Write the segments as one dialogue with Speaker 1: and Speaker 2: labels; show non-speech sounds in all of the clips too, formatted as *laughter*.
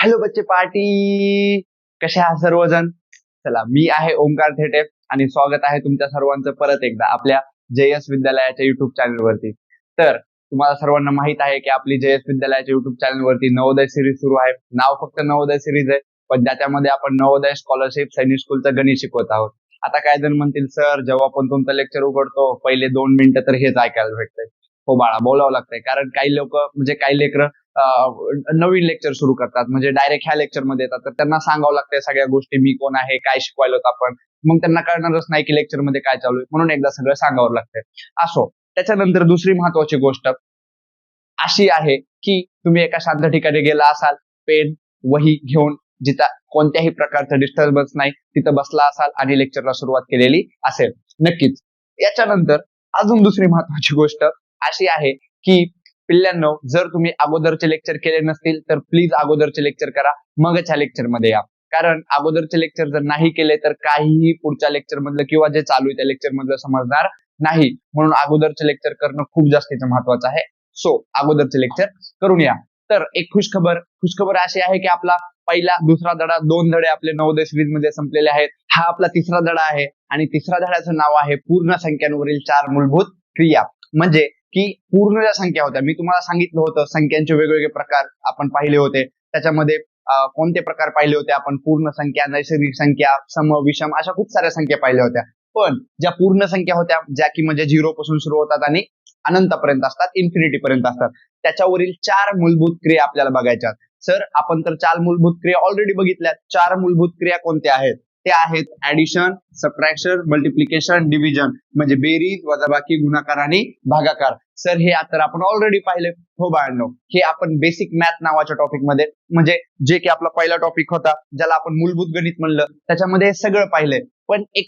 Speaker 1: Hello बच्चे party! कसे आहात सर्वजण? चला मी आहे ओमकार थेटे आणि स्वागत आहे तुमच्या सर्वांचं परत एकदा आपल्या जयस विद्यालयाच्या युट्यूब चॅनलवरती तर तुम्हाला सर्वांना माहीत आहे की आपली जयस विद्यालयाच्या युट्यूब चॅनलवरती नवोदय सिरीज सुरू आहे. नाव फक्त नवोदय सिरीज आहे पण ज्याच्यामध्ये आपण नवोदय स्कॉलरशिप सैनिक स्कूलचं गणित शिकवत आहोत. आता काय जण म्हणतील सर जेव्हा आपण तुमचं लेक्चर उघडतो पहिले दोन मिनिटं तर हेच ऐकायला भेटतंय. हो बाळा बोलावं लागतंय कारण काही लोक म्हणजे काही लेकर नवीन लेक्चर सुरू करतात. म्हणजे डायरेक्ट ह्या लेक्चरमध्ये येतात. तर त्यांना सांगावं लागतंय सगळ्या गोष्टी मी कोण आहे काय शिकवायला होतं आपण. मग त्यांना कळणारच नाही की लेक्चरमध्ये काय चालू आहे. म्हणून एकदा सगळं सांगावं लागतंय. असो त्याच्यानंतर दुसरी महत्वाची गोष्ट अशी आहे की तुम्ही एका शांत ठिकाणी गेला असाल पेन वही घेऊन जिथं कोणत्याही प्रकारचं डिस्टर्बन्स नाही तिथं बसला असाल आणि लेक्चरला सुरुवात केलेली असेल. नक्कीच. याच्यानंतर अजून दुसरी महत्वाची गोष्ट अशी आहे की पिल्ल्यांनो जर तुम्ही अगोदरचे लेक्चर केले नसतील तर प्लीज अगोदरचे लेक्चर करा. मगच ह्या लेक्चरमध्ये या. कारण अगोदरचे लेक्चर जर नाही केले तर काहीही पुढच्या लेक्चर मधलं किंवा जे चालू आहे त्या लेक्चर मधलं समजणार नाही. म्हणून अगोदरचे लेक्चर करणं खूप जास्तीचं महत्वाचं आहे. सो अगोदरचे लेक्चर करून या. तर एक खुशखबर. खुशखबर अशी आहे की आपला पहिला दुसरा धडा दोन धडे आपले नवोदय सिरीजमध्ये संपलेले आहेत. हा आपला तिसरा धडा आहे. आणि तिसरा धड्याचं नाव आहे पूर्ण संख्यांवरील चार मूलभूत क्रिया. म्हणजे की पूर्ण ज्या संख्या होत्या मी तुम्हाला सांगितलं होतं संख्यांचे वेगवेगळे प्रकार आपण पाहिले होते. त्याच्यामध्ये कोणते प्रकार पाहिले होते? आपण पूर्ण संख्या नैसर्गिक संख्या सम विषम अशा खूप साऱ्या संख्या पाहिल्या होत्या. पण ज्या पूर्ण संख्या होत्या ज्या की म्हणजे झिरो पासून सुरू होतात आणि अनंतपर्यंत असतात इन्फिनिटी पर्यंत असतात. त्याच्यावरील चार मूलभूत क्रिया आपल्याला बघायच्या सर आपण तर चार मूलभूत क्रिया ऑलरेडी बघितल्या. चार मूलभूत क्रिया कोणत्या आहेत? ते आहेत ऍडिशन सबट्रॅक्शन मल्टिप्लिकेशन डिव्हिजन म्हणजे बेरीज वजाबाकी गुणाकार आणि भागाकार. सर हे आता आपण ऑलरेडी पाहिले. हो बाळांनो हे आपण बेसिक मॅथ नावाच्या टॉपिकमध्ये म्हणजे जे की आपला पहिला टॉपिक होता ज्याला आपण मूलभूत गणित म्हणलं त्याच्यामध्ये हे सगळं पाहिलंय. पण एक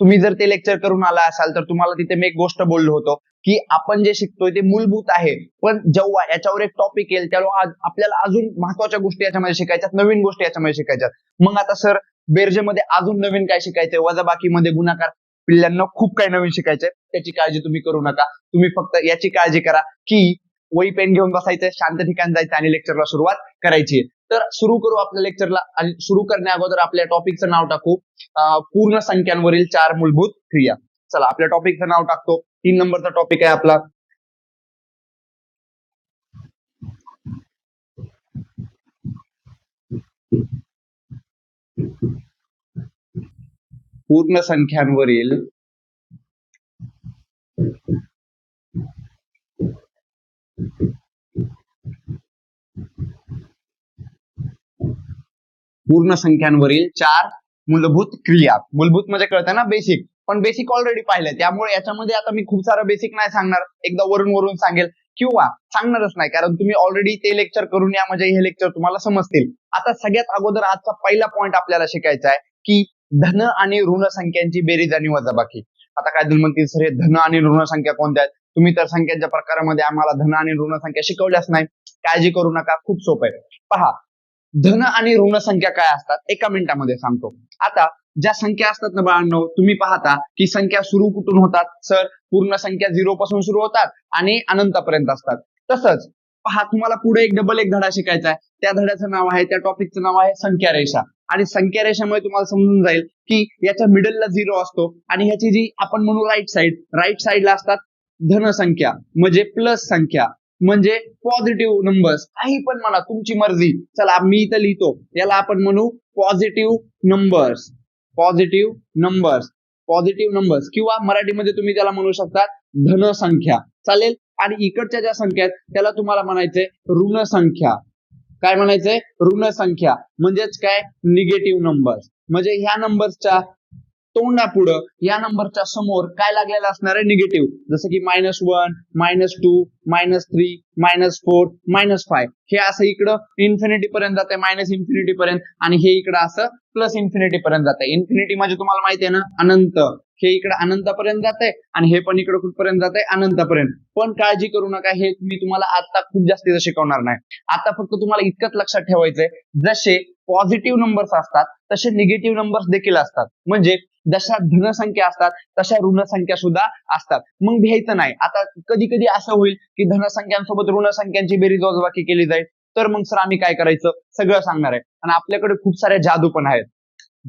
Speaker 1: तुम्ही जर ते लेक्चर करून आला असाल तर तुम्हाला तिथे मी एक गोष्ट बोललो होतो की आपण जे शिकतोय ते मूलभूत आहे. पण जेव्हा याच्यावर एक टॉपिक येईल तेव्हा आपल्याला अजून महत्त्वाच्या गोष्टी याच्यामध्ये शिकायच्यात नवीन गोष्टी याच्यामध्ये शिकायच्यात. मग आता सर बेरजेमध्ये अजून नवीन काय शिकायचंय? वजाबाकीमध्ये गुणाकार पिल्ल्यांना खूप काही नवीन शिकायचंय त्याची काळजी तुम्ही करू नका. तुम्ही फक्त याची काळजी करा की वही पेन घेऊन बसायचंय शांत ठिकाण जायचं आणि लेक्चरला सुरुवात करायची तर सुरू करू आपल्या लेक्चरला आणि सुरू करण्या अगोदर आपल्या टॉपिकचं नाव टाकू. पूर्ण संख्यांवरील चार मूलभूत क्रिया. चला आपल्या टॉपिकचं नाव टाकतो. तीन नंबरचा टॉपिक आहे आपला. पूर्ण संख्यांवरील पूर्ण संख्यांवरील चार मूलभूत क्रिया. मूलभूत म्हणजे कळतं ना बेसिक पण बेसिक ऑलरेडी पाहिलंय. त्यामुळे याच्यामध्ये आता मी खूप सारं बेसिक नाही सांगणार. एकदा वरून वरून सांगेल. किंवा सांगणारच नाही. कारण तुम्ही ऑलरेडी ते लेक्चर करून या म्हणजे हे लेक्चर तुम्हाला समजतील. आता सगळ्यात अगोदर आजचा पहिला पॉईंट आपल्याला शिकायचा आहे की धन आणि ऋण संख्यांची बेरीज आणि वजाबाकी. आता काय तुम्ही म्हणतील सर? हे धन आणि ऋण संख्या कोणत्या आहेत? तुम्ही तर संख्यांच्या प्रकारामध्ये आम्हाला धन आणि ऋण संख्या शिकवल्याच नाही. काळजी करू नका खूप सोपं आहे. पहा धन आणि ऋण संख्या काय असतात? एका मिनिटामध्ये सांगतो. आता ज्या संख्या असतात ना बाळांनो तुम्ही पाहता की संख्या सुरू कुठून होतात? सर पूर्ण संख्या झिरो पासून सुरू होतात आणि अनंतापर्यंत असतात. तसंच पहा तुम्हाला पुढे एक डबल एक धडा शिकायचा आहे. त्या धड्याचं नाव आहे त्या टॉपिकचं नाव आहे संख्या रेषा आणि संख्या रेषामुळे तुम्हाला समजून जाईल की याच्या मिडलला झिरो असतो आणि ह्याची जी आपण म्हणू राईट साईड राईट साईडला असतात धन म्हणजे संख्या म्हणजे प्लस संख्या म्हणजे पॉझिटिव्ह नंबर्स काही पण म्हणा तुमची मर्जी. चला मी इथं लिहितो. याला आपण म्हणू positive numbers positive numbers positive numbers किंवा मराठीमध्ये तुम्ही त्याला म्हणू शकता धनसंख्या. चालेल? आणि इकडच्या ज्या संख्या आहेत त्याला तुम्हाला म्हणायचंय ऋण संख्या काय म्हणायचंय? ऋण संख्या म्हणजेच काय? निगेटिव्ह नंबर्स म्हणजे ह्या नंबर्सच्या तोंडापुढं या नंबरच्या समोर काय लागलेलं असणार आहे? निगेटिव्ह जसं की minus one minus two minus three minus four minus five हे असं इकडं इन्फिनिटी पर्यंत जाते मायनस इन्फिनिटी पर्यंत. आणि हे इकडं असं प्लस इन्फिनिटी पर्यंत जाते इन्फिनिटी म्हणजे तुम्हाला माहिती आहे ना? अनंत. हे इकडे अनंतापर्यंत जाते आणि हे पण इकडे कुठपर्यंत जाते अनंतापर्यंत. पण काळजी करू नका हे मी तुम्हाला आता खूप जास्तीचं शिकवणार नाही. आता फक्त तुम्हाला इतकंच लक्षात ठेवायचंय. जसे पॉझिटिव्ह नंबर्स असतात तसे निगेटिव्ह नंबर्स देखील असतात. म्हणजे जशा धनसंख्या असतात तशा ऋणसंख्या सुद्धा असतात. मग भ्यायचं नाही. आता कधी कधी असं होईल की धनसंख्यांसोबत ऋणसंख्यांची बेरीज वजबाकी केली जाईल. तर मग सर आम्ही काय करायचं? सगळं सांगणार आहे. आणि आपल्याकडे खूप साऱ्या जादू पण आहेत.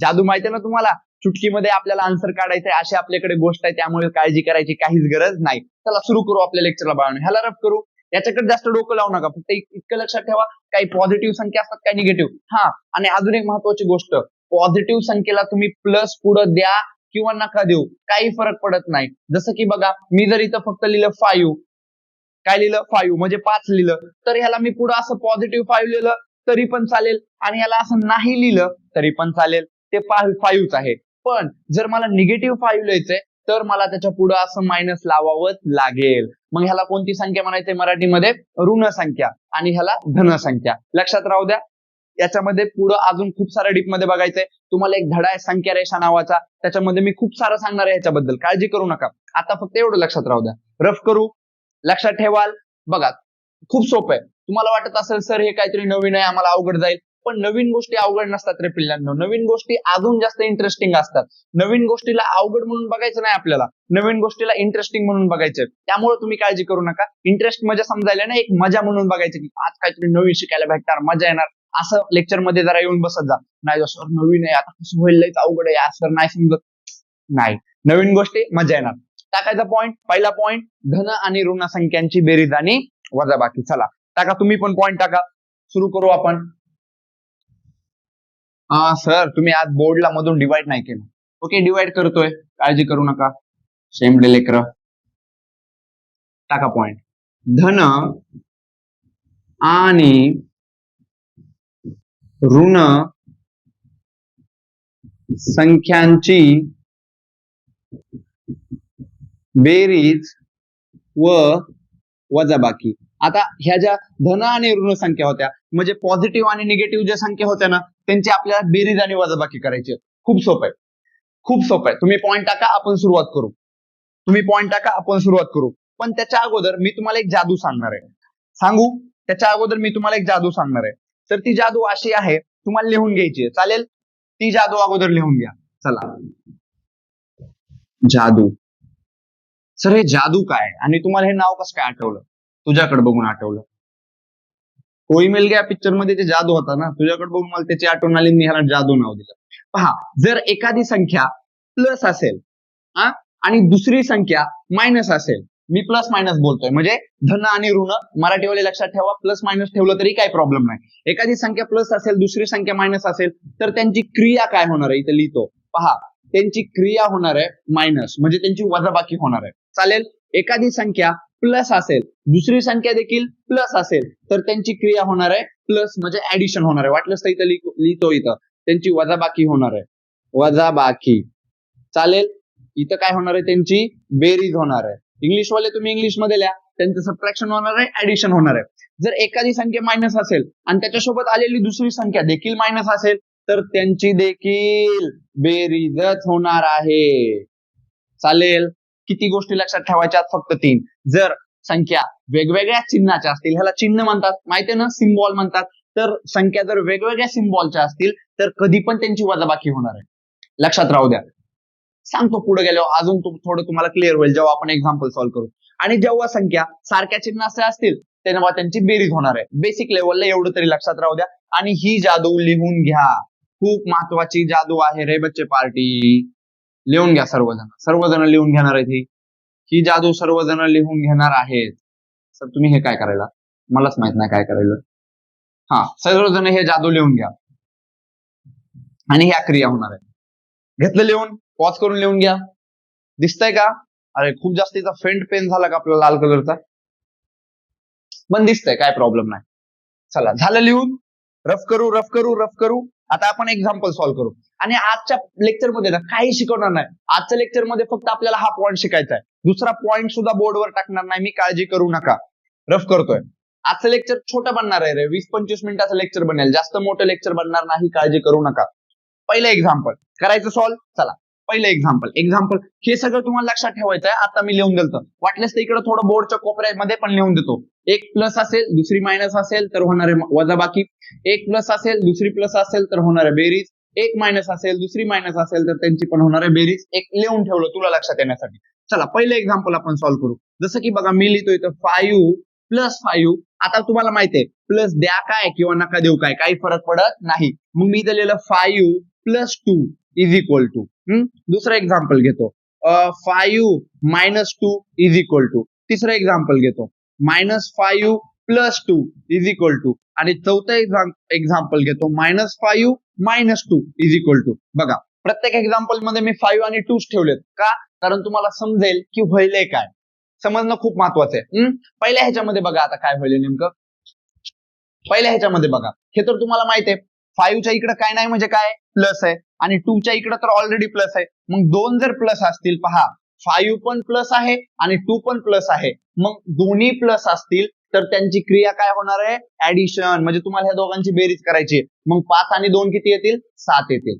Speaker 1: जादू माहिती ना तुम्हाला? चुटकीमध्ये आपल्याला आन्सर काढायचंय अशी आपल्याकडे गोष्ट आहे त्यामुळे काळजी करायची काहीच गरज नाही. चला सुरू करू आपल्या लेक्चरला बाळून. ह्याला रफ करू. याच्याकडे जास्त डोकं लावू नका. फक्त इतकं लक्षात ठेवा. काही पॉझिटिव्ह संख्या असतात काही निगेटिव्ह हा. आणि अजून एक महत्वाची गोष्ट. पॉझिटिव्ह संख्येला तुम्ही प्लस पुढं द्या किंवा नका देऊ. काही फरक पडत नाही. जसं की बघा मी जर इथं फक्त लिहिलं फाईव्ह काय लिहिलं? फाईव्ह म्हणजे पाच लिहिलं तर ह्याला मी पुढं असं पॉझिटिव्ह फाईव्ह लिहिलं तरी पण चालेल. आणि याला असं नाही लिहिलं तरी पण चालेल. ते फाईव्हच आहे. पण जर मला निगेटिव्ह फाईव्ह लिहायचंय तर मला त्याच्या पुढं असं मायनस लावावंच लागेल. मग ह्याला कोणती संख्या म्हणायचंय मराठीमध्ये? ऋण संख्या. आणि ह्याला धन संख्या. लक्षात राहू द्या. याच्यामध्ये पुढं अजून खूप साऱ्या डीपमध्ये बघायचंय. तुम्हाला एक धडा आहे संख्या रेषा नावाचा. त्याच्यामध्ये मी खूप सारं सांगणार आहे याच्याबद्दल. काळजी करू नका. आता फक्त एवढं लक्षात राहू द्या. रफ करू. लक्षात ठेवाल. बघा खूप सोपं आहे. तुम्हाला वाटत असेल सर हे काहीतरी नवीन आहे आम्हाला अवघड जाईल. पण नवीन गोष्टी अवघड नसतात रे पिल्लांना. नवीन गोष्टी अजून जास्त इंटरेस्टिंग असतात. नवीन गोष्टीला अवघड म्हणून बघायचं नाही आपल्याला. नवीन गोष्टीला इंटरेस्टिंग म्हणून बघायचं त्यामुळे तुम्ही काळजी करू नका. इंटरेस्ट मजा समजायला ना एक मजा म्हणून बघायचं की आज काहीतरी नवीन शिकायला भेटणार मजा येणार. असं लेक्चरमध्ये जरा येऊन बसत जा. नाही सर नवीन आहे. आता कसं होईल? लयच अवघड आहे. सर नाही समजत. नाही. नवीन गोष्टी मजा येणार. टाकायचा पॉईंट पहिला पॉईंट धन आणि ऋण संख्यांची बेरीज आणि वजाबाकी. चला. टाका तुम्ही पण पॉईंट टाका. सुरू करू आपण. सर तुम्ही आज बोर्डला मधून डिवाइड नाही केलं. ओके डिवाइड करतोय. काळजी करू नका. सेम डे लेकर. टाका पॉइंट धन आणि ऋण संख्यांची बेरीज व वजाबाकी. आता ह्या ज्या धन आणि ऋण संख्या होत्या म्हणजे पॉझिटिव्ह आणि निगेटिव्ह ज्या संख्या होत्या ना त्यांची आपल्याला बेरीज आणि वजाबाकी करायची आहे. खूप सोपं आहे. खूप सोपं आहे. तुम्ही पॉईंट टाका आपण सुरुवात करू. तुम्ही पॉईंट टाका आपण सुरुवात करू. पण त्याच्या अगोदर मी तुम्हाला एक जादू सांगणार आहे. सांगू? त्याच्या अगोदर मी तुम्हाला एक जादू सांगणार आहे. तर ती जादू अशी आहे तुम्हाला लिहून घ्यायची आहे. चालेल? ती जादू अगोदर लिहून घ्या. चला. जादू. सर हे जादू काय? आणि तुम्हाला हे नाव कसं काय आठवलं? तुझ्याकडे बघून आठवलं. कोई मिल गया पिक्चरमध्ये ते जादू होता ना? तुझ्याकडे बघून मला त्याची आठवण आली मी ह्याला जादू नाव दिलं. पहा जर एखादी संख्या प्लस असेल हा आणि दुसरी संख्या मायनस असेल मी प्लस मायनस बोलतोय. म्हणजे धन आणि ऋण मराठीवाले लक्षात ठेवा प्लस मायनस ठेवलं तरी काही प्रॉब्लेम नाही. एखादी संख्या प्लस असेल दुसरी संख्या मायनस असेल तर त्यांची क्रिया काय होणार आहे? इथे लिहितो. पहा त्यांची क्रिया होणार आहे मायनस म्हणजे त्यांची वजाबाकी होणार आहे. चालेल? एखादी संख्या प्लस असेल दुसरी संख्या देखील प्लस असेल तर त्यांची क्रिया होणार आहे प्लस म्हणजे ऍडिशन होणार आहे. वाटलंच तर इथं लिहितो इथं. त्यांची वजाबाकी होणार आहे. वजाबाकी. चालेल? इथं काय होणार आहे? त्यांची बेरीज होणार आहे. इंग्लिश वाले तुम्ही इंग्लिशमध्ये लिहा. त्यांचं सबट्रॅक्शन होणार आहे ऍडिशन होणार आहे. जर एखादी संख्या मायनस असेल आणि त्याच्यासोबत आलेली दुसरी संख्या देखील मायनस असेल तर त्यांची देखील बेरीजच होणार आहे. चालेल? किती गोष्टी लक्षात ठेवायच्या फक्त तीन. जर संख्या वेगवेगळ्या चिन्हाच्या असतील ह्याला चिन्ह म्हणतात माहितीये ना? सिम्बॉल म्हणतात. तर संख्या जर वेगवेगळ्या सिम्बॉलच्या असतील तर कधी पण त्यांची वजाबाकी होणार आहे. लक्षात राहू द्या. सांगतो पुढे गेल्यावर. अजून थोडं तुम्हाला क्लिअर होईल जेव्हा आपण एक्झाम्पल सॉल्व्ह करू. आणि जेव्हा संख्या सारख्या चिन्हाच्या असतील तेव्हा त्यांची बेरीज होणार आहे. बेसिक लेवलला एवढं तरी लक्षात राहू द्या. आणि ही जादू लिहून घ्या. खूप महत्वाची जादू आहे रे बच्चे पार्टी. लिहून घ्या सर्वजण. सर्वजण लिहून घेणार आहेत ही. ही जादू सर्वजण लिहून घेणार आहेत. सर तुम्ही हे काय करायला? मलाच माहीत नाही काय करायला. हा सर्वजण हे जादू लिहून घ्या. आणि ह्या क्रिया होणार आहे. घेतलं लिहून? पॉज करून लिहून घ्या. दिसतंय का? अरे खूप जास्त तिचा फेंट पेन झाला का आपला लाल कलरचा पण दिसतंय काय प्रॉब्लेम नाही. चला झालं लिहून. रफ करू रफ करू रफ करू. आता आपण एक्झाम्पल सॉल्व्ह करू. आणि आजच्या लेक्चरमध्ये ना काही शिकवणार नाही. आजच्या लेक्चरमध्ये फक्त आपल्याला हा पॉईंट शिकायचा आहे दुसरा पॉईंट सुद्धा बोर्डवर टाकणार नाही. मी काळजी करू नका. रफ करतोय. आजचं लेक्चर छोटं बनणार आहे रे. वीस पंचवीस मिनिटाचं लेक्चर बनेल. जास्त मोठं लेक्चर बनणार नाही. काळजी करू नका. पहिलं एक्झाम्पल करायचं सॉल्व्ह चला. पहिलं एक्झाम्पल एक्झाम्पल हे सगळं तुम्हाला लक्षात ठेवायचं आहे आता मी लिहून दिलं वाटल्यास तर इकडे थोडं बोर्डच्या कोपऱ्यामध्ये पण लिहून देतो. एक प्लस असेल दुसरी मायनस असेल तर होणार आहे वजाबाकी एक प्लस असेल दुसरी प्लस असेल तर होणार आहे बेरीज. एक मायनस असेल दुसरी मायनस असेल तर त्यांची पण होणार आहे बेरीज. एक लिहून ठेवलं तुला लक्षात येण्यासाठी. चला पहिलं एक्झाम्पल आपण सॉल्व्ह करू. जसं की बघा मी लिहितो इथं फाईव्ह प्लस फाईव्ह आता तुम्हाला माहिती आहे प्लस द्या काय किंवा नका देऊ काय काही फरक पडत नाही. मग मी इथं लिहिलं five plus two is equal to दुसरं एक्झाम्पल घेतो. Five minus two is equal to तिसरं एक्झाम्पल घेतो. Minus five plus two is equal to आणि चौथं एक्झाम्पल घेतो. Minus five minus two is equal to बघा प्रत्येक एक्झाम्पलमध्ये मी फाईव्ह आणि टूच ठेवलेत. का? कारण तुम्हाला समजेल की व्हायलंय काय. समजणं खूप महत्वाचं आहे. पहिल्या ह्याच्यामध्ये बघा आता काय व्हायलंय नेमकं. पहिल्या ह्याच्यामध्ये बघा. हे तर तुम्हाला माहिती आहे. फाईव्हच्या इकडे काय नाही म्हणजे काय? प्लस आहे. आणि टूच्या इकडे तर ऑलरेडी प्लस आहे. मग दोन जर प्लस असतील पहा. फाईव्ह पण प्लस आहे आणि टू पण प्लस आहे. मग दोन्ही प्लस असतील तर त्यांची क्रिया काय होणार आहे? ऍडिशन म्हणजे तुम्हाला ह्या दोघांची बेरीज करायची आहे. मग पाच आणि दोन किती येतील? सात येतील.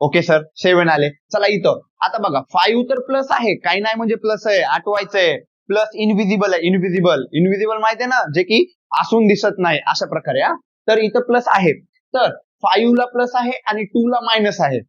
Speaker 1: ओके सर सेव्हन आले. चला इथं. आता बघा फाईव्ह तर प्लस आहे. काही नाही म्हणजे प्लस आहे. आठवायचंय. प्लस इनव्हिजिबल आहे. इनव्हिजिबल इनव्हिजिबल माहिती आहे ना? जे की असून दिसत नाही. अशा प्रकारे हा. तर इथं प्लस आहे. तर फाईव्ह ला प्लस आहे आणि टू ला मायनस आहे.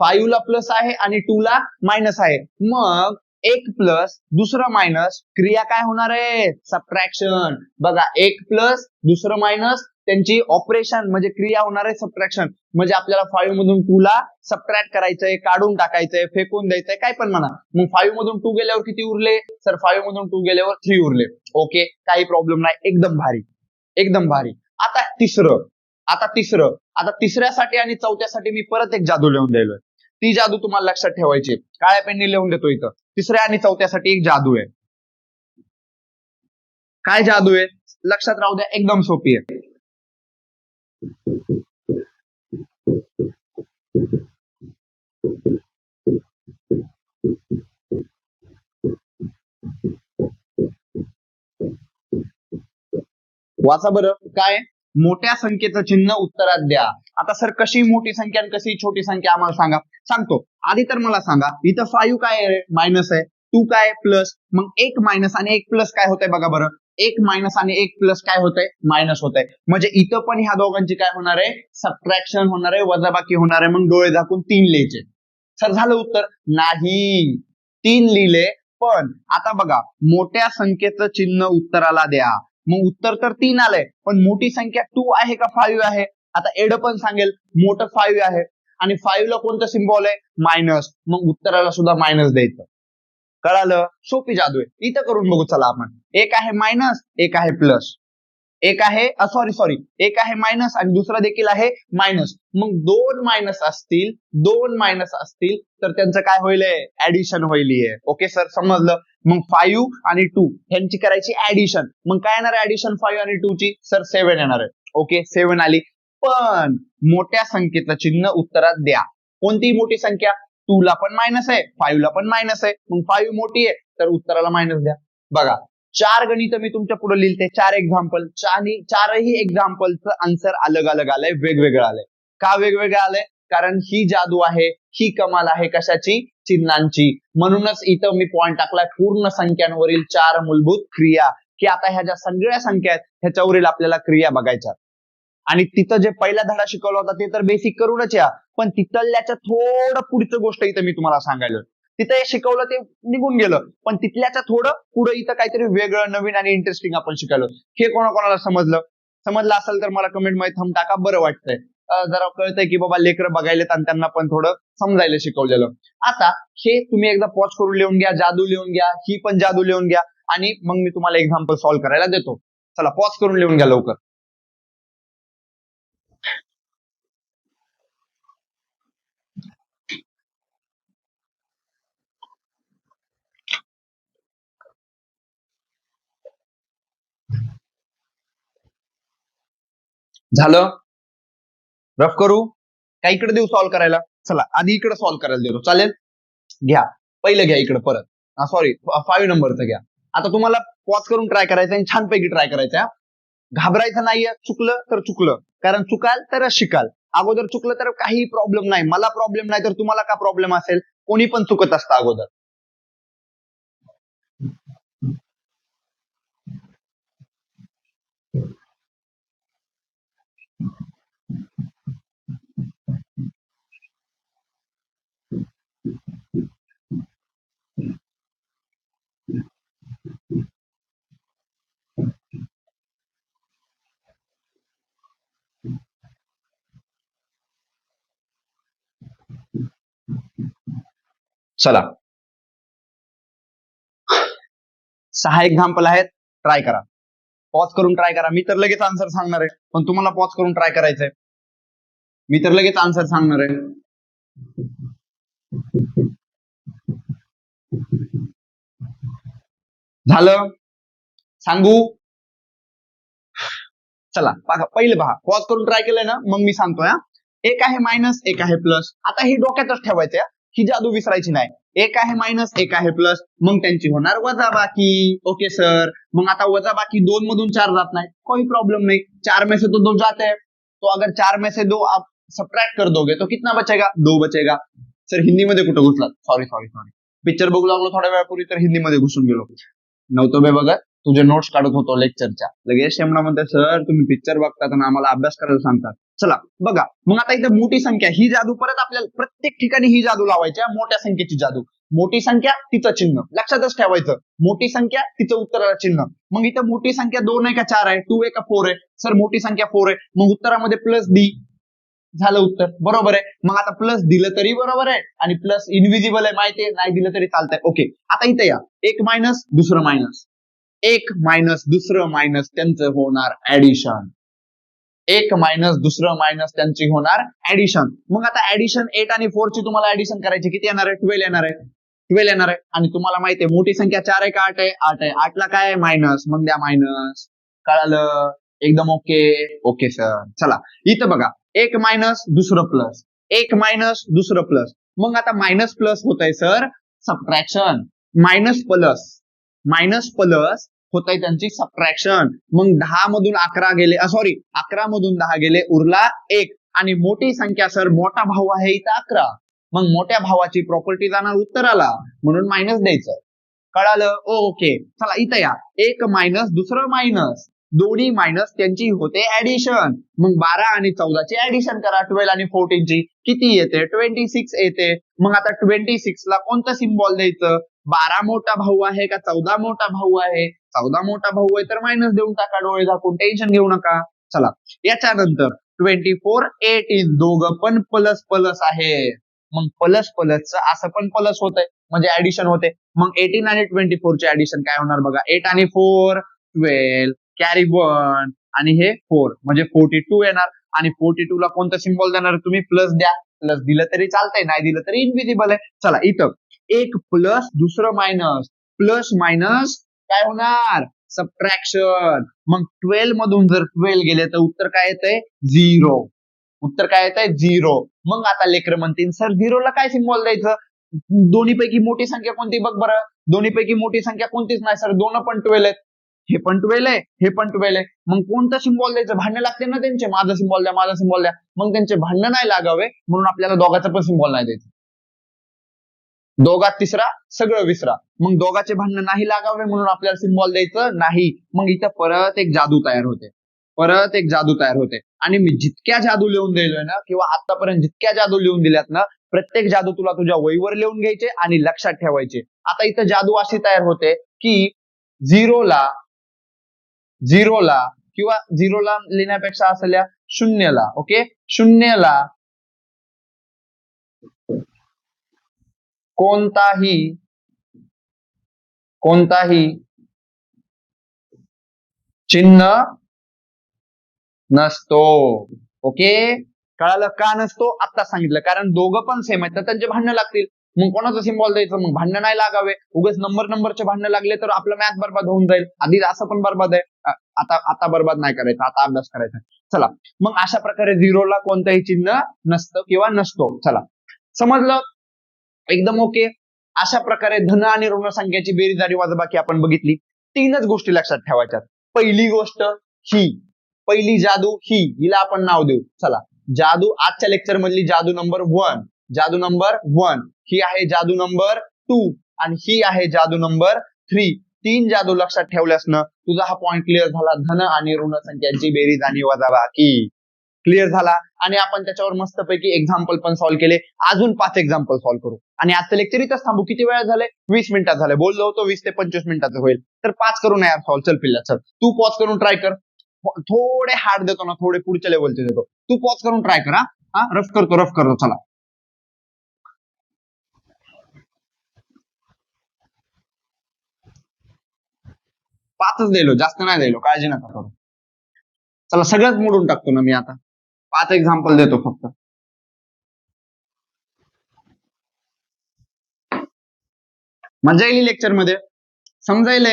Speaker 1: फाईव्ह ला प्लस आहे आणि टू ला मायनस आहे. मग एक प्लस दुसरं मायनस क्रिया काय होणार आहे? सबट्रॅक्शन बघा एक प्लस दुसरं मायनस त्यांची ऑपरेशन म्हणजे क्रिया होणार आहे सबट्रॅक्शन म्हणजे आपल्याला फाईव्ह मधून टू ला सबट्रॅक्ट करायचंय काढून टाकायचंय फेकून द्यायचंय काय पण म्हणा. मग फाईव्ह मधून टू गेल्यावर किती उरले? सर फाईव्ह मधून टू गेल्यावर थ्री उरले. ओके काही प्रॉब्लेम नाही. एकदम भारी. एकदम भारी. आता तिसरं. आता तिसरं. आता तिसऱ्यासाठी आणि चौथ्यासाठी मी परत एक जादू लिहून द्यायलोय. ती जादू तुम्हाला लक्षात ठेवायची. काळ्या पेनने लिहून देतो इथं. तिसऱ्या आणि चौथ्यासाठी एक जादू आहे. काय जादू आहे? लक्षात राहू द्या एकदम सोपी आहे. वाचा बरं. काय? मोठ्या संख्येचं चिन्ह उत्तरात द्या. आता सर कशी मोठी संख्या आणि कशी छोटी संख्या आम्हाला सांगा. सांगतो. आधी तर मला सांगा इथं फाईव्ह काय मायनस आहे. टू काय प्लस मग एक मायनस आणि एक प्लस काय होतंय बघा बरं. एक मायनस आणि एक प्लस काय होतंय? मायनस होत आहे म्हणजे इथं पण ह्या दोघांची काय होणार आहे? सबट्रॅक्शन होणार आहे वजाबाकी होणार आहे. मग डोळे झाकून तीन लिहायचे. सर झालं उत्तर? नाही. तीन लिहिले पण आता बघा मोठ्या संख्येचं चिन्ह उत्तराला द्या. मग उत्तर तर तीन आलंय पण मोठी संख्या टू आहे का फाईव्ह आहे? आता एड पण सांगेल मोठं फाईव्ह आहे. आणि फाईव्ह ला कोणतं सिम्बॉल आहे? मायनस मग उत्तराला सुद्धा मायनस द्यायचं. कळालं? सोपी जादू आहे. इथं करून बघू चला आपण. एक आहे मायनस एक आहे प्लस एक आहे सॉरी सॉरी एक आहे मायनस आणि दुसरा देखील आहे मायनस मग दोन मायनस असतील दोन मायनस असतील तर त्यांचं काय होईल? ऍडिशन होईल ओके सर समजलं? मग फाईव्ह आणि टू ह्यांची करायची ऍडिशन मग काय येणार ऍडिशन फाईव्ह आणि टू ची? सर सेव्हन येणार आहे. ओके सेव्हन आली. पण मोठ्या संख्येचं चिन्ह उत्तरात द्या. कोणतीही मोठी संख्या? टू ला पण मायनस आहे फाईव्ह ला पण मायनस आहे. मग फाईव्ह मोठी आहे तर उत्तराला मायनस द्या. बघा. चार गणित मी तुमच्यापुढे लिहिते चार एक्झाम्पल चारही एक्झाम्पलचं आन्सर अलग अलग आलंय. वेगवेगळं आलंय. का वेगवेगळं आलंय? कारण ही जादू आहे ही कमाल आहे कशाची? चिन्हांची. म्हणूनच इथं मी पॉइंट टाकलाय पूर्ण संख्यांवरील चार मूलभूत क्रिया. की आता ह्या ज्या सगळ्या संख्या आहेत ह्याच्यावरील आपल्याला क्रिया बघायच्या. आणि तिथं जे पहिला धडा शिकवला होता ते तर बेसिक करूनच या. पण तिथल्याच्या थोडं पुढचं गोष्ट इथं मी तुम्हाला सांगायला तिथं हे शिकवलं ते निघून गेलं. पण तिथल्याच्या थोडं पुढे इथं काहीतरी वेगळं नवीन आणि इंटरेस्टिंग आपण शिकायलो हे कोणाकोणाला समजलं? समजलं असेल तर मला कमेंटमध्ये थंब टाका बरं वाटतंय. जरा कळतंय की बाबा लेकरं बघायलेत आणि त्यांना पण थोडं समजायला शिकवलेलं. आता हे तुम्ही एकदा पॉज करून लिहून घ्या जादू लिहून घ्या ही पण जादू लिहून घ्या आणि मग मी तुम्हाला एक्झाम्पल सॉल्व्ह करायला देतो. चला पॉज करून लिहून घ्या लवकर. झालं? रफ करू? का इकडे देऊ सॉल्व्ह करायला? चला आधी इकडे सॉल्व्ह करायला देतो. चालेल? घ्या. पहिलं घ्या इकडे परत. सॉरी फाईव्ह नंबरचं घ्या. आता तुम्हाला पॉज करून ट्राय करायचं आणि छानपैकी ट्राय करायचं घाबरायचं नाहीये. चुकलं तर चुकलं. कारण चुकाल तरच शिकाल. अगोदर चुकलं तर काही प्रॉब्लेम नाही. मला प्रॉब्लेम नाही तर तुम्हाला का प्रॉब्लेम असेल? कोणी पण चुकत असतं अगोदर. चला. सहा एक्झाम्पल आहेत ट्राय करा. पॉज करून ट्राय करा. मी तर लगेच आन्सर सांगणार आहे पण तुम्हाला पॉज करून ट्राय करायचंय. मी तर लगेच आन्सर सांगणार आहे. झालं? सांगू? चला बघा पहिले पहा. पॉज करून ट्राय केलंय ना मग मी सांगतोय हा. एक आहे मायनस एक आहे प्लस आता हे डोक्यातच ठेवायचं ही. जादू विसरायची नाही. एक आहे मायनस एक आहे प्लस मग त्यांची होणार वजा बाकी ओके सर मग आता वजा बाकी दोन मधून चार जात नाही. कोई प्रॉब्लेम नाही. चार में से तो दो जाते हैं तो अगर चार में से दो आप सब्ट्रैक्ट कर दोगे तो कितना बचेगा? दो बचेगा. सर हिंदीमध्ये कुठं घुसलात सॉरी सॉरी सॉरी पिक्चर बघू लागलो थोड्या वेळापूर्वी तर हिंदीमध्ये घुसून गेलो. नव्हतं बे बघत तुझे नोट्स काढत होतो लेक्चरच्या लगेच शेमणा म्हणते सर तुम्ही पिक्चर बघतात आणि आम्हाला अभ्यास करायला सांगतात. चला बघा. मग आता इथे मोठी संख्या. ही जादू परत आपल्याला प्रत्येक ठिकाणी ही जादू लावायची आहे, मोठ्या संख्येची जादू. मोठी संख्या तिचं चिन्ह. लक्षातच ठेवायचं. मोठी संख्या तिचं उत्तराला चिन्ह. मग इथं मोठी संख्या दोन आहे का चार आहे? टू आहे का फोर आहे? सर मोठी संख्या फोर आहे. मग उत्तरामध्ये प्लस डी झालं उत्तर. बरोबर आहे. मग आता प्लस दिलं तरी बरोबर आहे आणि प्लस इनविजिबल आहे माहिती आहे? नाही दिलं तरी चालतंय. ओके आता इथे या. एक मायनस दुसरं मायनस एक मायनस दुसरं मायनस त्यांचं होणार ऍडिशन एक मायनस दुसरं मायनस त्यांची होणार ऍडिशन मग आता ऍडिशन एट आणि फोर ची तुम्हाला ऍडिशन करायची किती येणार आहे? ट्वेल्व येणार आहे. ट्वेल्व येणार आहे. आणि तुम्हाला माहिती आहे मोठी संख्या चार आहे का आठ आहे. आठ आहे. आठला काय आहे? मायनस मग द्या मायनस कळालं? एकदम ओके ओके सर चला. इथं बघा. एक मायनस दुसरं प्लस एक मायनस दुसरं प्लस मग आता मायनस प्लस होत आहे sir subtraction minus plus minus plus होत आहे त्यांची सबट्रॅक्शन मग दहा मधून अकरा गेले सॉरी अकरा मधून दहा गेले उरला एक. आणि मोठी संख्या सर मोठा भाऊ आहे इथं अकरा. मग मोठ्या भावाची प्रॉपर्टी जाणार उत्तराला. म्हणून मायनस द्यायचं. कळालं? ओके चला इथं या. एक मायनस दुसरं मायनस दोन्ही मायनस त्यांची होते ऍडिशन मग बारा आणि चौदाची ऍडिशन करा ट्वेल्व आणि फोर्टीन ची. किती येते? ट्वेंटी सिक्स येते. मग आता ट्वेंटी सिक्स ला कोणतं सिम्बॉल द्यायचं? बारा मोठा भाऊ आहे का चौदा मोठा भाऊ आहे? चौदा मोठा भाऊ आहे तर मायनस देऊन टाका डोळे दाखवून टेन्शन घेऊ नका. चला. याच्यानंतर ट्वेंटी फोर एटीन दोघं पण प्लस प्लस आहे. मग प्लस प्लस असं पण प्लस होत आहे म्हणजे ऍडिशन होते. मग एटीन आणि ट्वेंटी फोरचे ऍडिशन काय होणार बघा? एट आणि फोर ट्वेल्व कॅरी वन आणि हे फोर म्हणजे फोर्टी टू येणार आणि फोर्टी टू ला कोणतं सिम्बॉल देणार तुम्ही? प्लस द्या. प्लस दिलं तरी चालतंय. नाही दिलं तरी इनविजिबल आहे. चला इथं. एक प्लस दुसरं मायनस प्लस मायनस काय होणार? सबट्रॅक्शन मग ट्वेल्व मधून जर ट्वेल्व गेले तर उत्तर काय येतंय? झिरो उत्तर काय येतंय? झिरो मग आता लेकर म्हणतील सर झिरोला काय सिम्बॉल द्यायचं? दोन्ही पैकी मोठी संख्या कोणती? बघ बरं. दोन्ही पैकी मोठी संख्या कोणतीच नाही सर दोन पण ट्वेल्व आहेत. हे पण ट्वेल्व आहे हे पण ट्वेल्व आहे. मग कोणतं सिम्बॉल द्यायचं? भांडणं लागते ना त्यांचे. माझा सिम्बॉल द्या माझा सिम्बॉल द्या. मग त्यांचे भांडणं नाही लागावे म्हणून आपल्याला दोघाचं पण सिम्बॉल नाही द्यायचं. दोघात तिसरा सगळं विसरा. मग दोघाचे भांडणं नाही लागावे म्हणून आपल्याला सिम्बॉल द्यायचं नाही. मग इथं परत एक जादू तयार होते. परत एक जादू तयार होते. आणि मी जितक्या जादू लिहून दिलोय ना किंवा आतापर्यंत जितक्या जादू लिहून दिल्यात ना प्रत्येक जादू तुला तुझ्या वहीवर लिहून घ्यायचे आणि लक्षात ठेवायचे. आता इथं जादू अशी तयार होते की झिरोला झिरोला किंवा झिरोला लिहिण्यापेक्षा असलेल्या शून्यला ओके शून्यला कोणताही कोणताही चिन्ह नसतो ओके कळालं का नसतो? आता सांगितलं कारण दोघं पण सेम आहेत तर त्यांचे भांडणं लागतील. मग कोणाचं सिम्बॉल द्यायचं? मग भांडणं नाही लागावे. उगाच नंबर नंबरचे भांडणं लागले तर आपलं मॅथ बरबाद होऊन जाईल. आधी असं पण बरबाद आहे. आता आता बरबाद नाही करायचं. आता अभ्यास करायचा चला. मग अशा प्रकारे झिरोला कोणतंही चिन्ह नसतं किंवा नसतो. चला. समजलं? एकदम ओके अशा प्रकारे धन आणि ऋण संख्याची बेरीज आणि वजाबाकी आपण बघितली. तीनच गोष्टी लक्षात ठेवायच्यात पहिली गोष्ट ही. पहिली जादू ही. हिला आपण नाव देऊ. चला. जादू आजच्या लेक्चर मधली जादू नंबर वन जादू नंबर वन. ही आहे जादू नंबर टू. आणि ही आहे जादू नंबर थ्री. तीन जादू लक्षात ठेवल्यास ना तुझा हा पॉईंट क्लिअर झाला. धन आणि ऋण संख्यांची बेरीज आणि वजाबाकी. क्लिअर झाला. आणि आपण त्याच्यावर मस्तपैकी एक्झाम्पल पण सॉल्व्ह केले. अजून पाच एक्झाम्पल सॉल्व्ह करू. आणि आजचं लेक्चर इथंच थांबू. किती वेळा झाले? वीस मिनिटात झाले. बोललो होतो वीस ते पंचवीस मिनिटाचं होईल. तर पाच करू नये यार सॉल्व्ह चल पिल्ला चल. तू पॉज करून ट्राय कर. थोडे हार्ड देतो ना थोडे पुढच्या लेवलचे देतो. तू पॉज करून ट्राय करा हा. रफ करतो रफ करतो. चला. पाचच दिलो जास्त नाही दिलो काळजी नका करू. चला सगळंच मोडून टाकतो ना मी आता. पाच एक्झाम्पल देतो फक्त. मजा येईल लेक्चरमध्ये. समजायल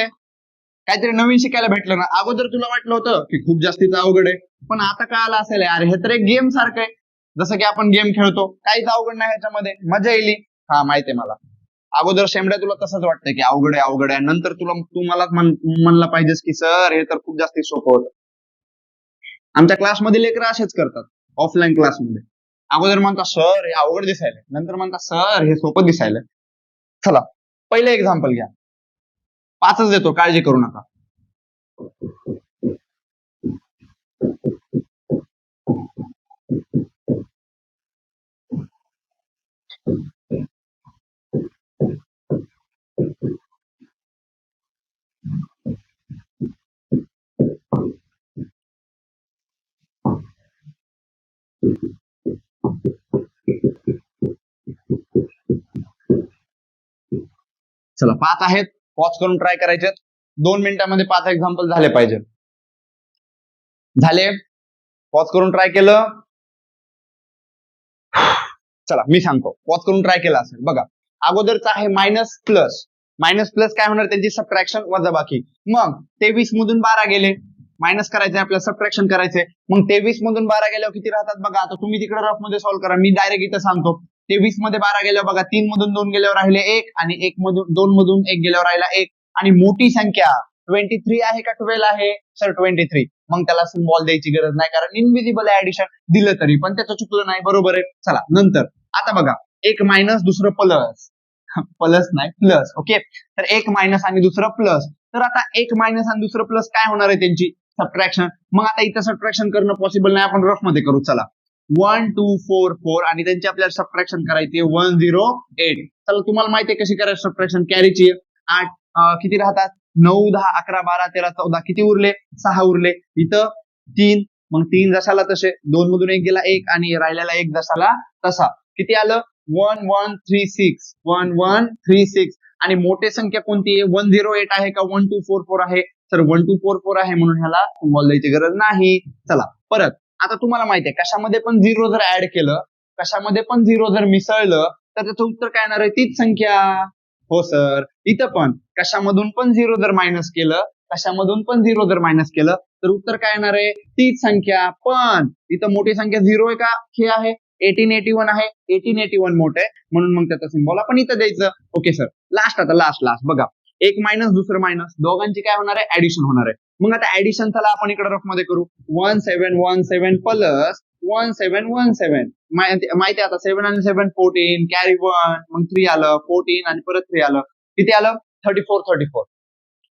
Speaker 1: काहीतरी नवीन शिकायला भेटलं ना अगोदर तुला वाटलं होतं की खूप जास्तीच अवघड आहे पण आता कळालं असेल अरे हे तर एक गेम सारखं आहे. जसं की आपण गेम खेळतो काहीच अवघड नाही ह्याच्यामध्ये. मजा येईल हा माहितीये मला. अगोदर शेमड्या तुला तसंच वाटतं की अवघड आहे अवघड आहे. नंतर तुला तू मला म्हणला पाहिजेस की सर हे तर खूप जास्त सोपं होतं. आमच्या क्लासमध्ये लेकरं असेच करतात ऑफलाईन क्लासमध्ये. अगोदर म्हणतात सर हे अवघड दिसायला नंतर म्हणतात सर हे सोपं दिसायला चला पहिले एक्झाम्पल घ्या. पाचच देतो काळजी करू नका. चला पाच आहेत. पॉज करून ट्राय करायचे दोन मिनिटांमध्ये पाच एक्झाम्पल झाले पाहिजे. झाले? पॉज करून ट्राय केलं? चला मी सांगतो. पॉज करून ट्राय केला असेल. बघा. अगोदरचा आहे मायनस प्लस मायनस प्लस काय होणार? त्यांची सबट्रॅक्शन वजाबाकी. मग तेवीस मधून बारा गेले. मायनस करायचे आपल्याला सबट्रॅक्शन करायचे मग तेवीस मधून बारा गेल्यावर किती राहतात बघा? आता तुम्ही तिकडे रफमध्ये सॉल्व्ह करा. मी डायरेक्ट इथं सांगतो. तेवीसमध्ये बारा गेल्यावर बघा तीन मधून दोन गेल्यावर राहिले एक आणि एक मधून दोन मधून एक गेल्यावर राहिला एक. आणि मोठी संख्या ट्वेंटी थ्री आहे का ट्वेल्व आहे? सर ट्वेंटी थ्री मग त्याला सिम्बॉल द्यायची गरज नाही कारण इनविजिबल ऍडिशन दिलं तरी पण त्याचं चुकलं नाही. बरोबर आहे? चला नंतर. आता बघा. एक मायनस दुसरं प्लस प्लस नाही प्लस ओके तर एक मायनस आणि दुसरं प्लस तर आता एक मायनस आणि दुसरं प्लस काय होणार आहे त्यांची? सबट्रॅक्शन मग आता इथं सबट्रॅक्शन करणं पॉसिबल नाही आपण रफमध्ये करू. चला. वन टू फोर फोर आणि त्यांची आपल्याला सबट्रॅक्शन करायची वन झिरो एट चला तुम्हाला माहिती आहे कशी करायची सबट्रॅक्शन कॅरीची आठ किती राहतात? नऊ दहा अकरा बारा तेरा चौदा. किती उरले? सहा उरले. इथं तीन. मग तीन जशाला तसे. दोन मधून एक गेला एक आणि राहिलेला एक जशाला तसा. किती आलं? One one three six one one three six आणि मोठी संख्या कोणती आहे? वन झिरो एट आहे का? वन टू फोर फोर आहे. तर वन टू फोर फोर आहे म्हणून ह्याला तुम्हाला द्यायची गरज नाही. चला परत. आता तुम्हाला माहिती आहे कशामध्ये पण झिरो जर ऍड केलं कशामध्ये पण झिरो जर मिसळलं तर त्याचं उत्तर काय येणार आहे? तीच संख्या. हो सर इथं पण. कशामधून पण झिरो जर मायनस केलं कशामधून पण झिरो जर मायनस केलं तर उत्तर काय येणार आहे? तीच संख्या. पण इथं मोठी संख्या झिरो आहे का? हे आहे. एटीन एटी वन आहे. एटीन एटी वन मोठं आहे. म्हणून मग त्याचा सिम्बॉल आपण इथं द्यायचं. ओके सर लास्ट आता लास्ट लास्ट बघा. एक मायनस दुसरं मायनस दोघांची काय होणार आहे? ऍडिशन होणार आहे. मग आता ऍडिशन त्याला आपण इकडे रफमध्ये करू. One seven one seven plus one seven one seven माहिती आता सेव्हन आणि सेव्हन फोर्टीन कॅरी वन मग थ्री आलं. फोर्टीन आणि परत थ्री आलं. किती आलं? Thirty four thirty four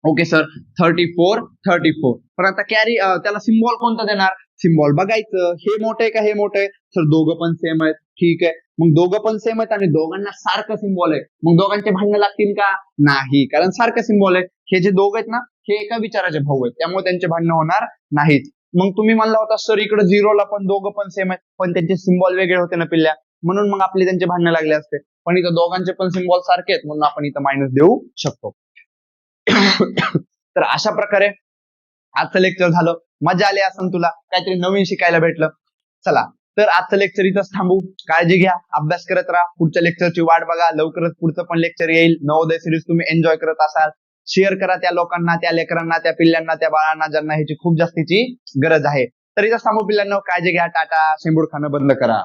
Speaker 1: okay sir thirty four thirty four पण आता कॅरी त्याला सिम्बॉल कोणता देणार? सिम्बॉल बघायचं. हे मोठं आहे का? हे मोठं आहे. सर दोघं पण सेम आहेत. ठीक आहे. मग दोघं पण सेम आहेत आणि दोघांना सारखं सिम्बॉल आहे. मग दोघांचे भांडणं लागतील का? नाही. कारण सारखं सिम्बॉल आहे. हे जे दोघं आहेत ना हे एका विचाराचे भाऊ आहेत. त्यामुळे त्यांचे भांडणं होणार नाहीत. मग तुम्ही म्हणला होता सर इकडे झिरोला पण दोघं पण सेम आहेत. पण त्यांचे सिम्बॉल वेगळे होते ना पिल्ल्या. म्हणून मग आपले त्यांचे भांडणं लागले असते. पण इथं दोघांचे पण सिम्बॉल सारखे आहेत. म्हणून आपण इथं मायनस देऊ शकतो. *coughs* तर अशा प्रकारे आजचं लेक्चर झालं. मजा आली असं तुला? काहीतरी नवीन शिकायला भेटलं. चला तर आजचं लेक्चर इथंच थांबू. काळजी घ्या अभ्यास करत राहा. पुढच्या लेक्चरची वाट बघा. लवकरच पुढचं पण लेक्चर येईल. नवोदय सिरीज तुम्ही एन्जॉय करत असाल. शेअर करा त्या लोकांना त्या लेकरांना त्या पिल्लांना त्या बाळांना ज्यांना ह्याची खूप जास्तीची गरज आहे. तर इथं थांबू पिल्लांना. काळजी घ्या. टाटा. शेंबूड खाणं बंद करा.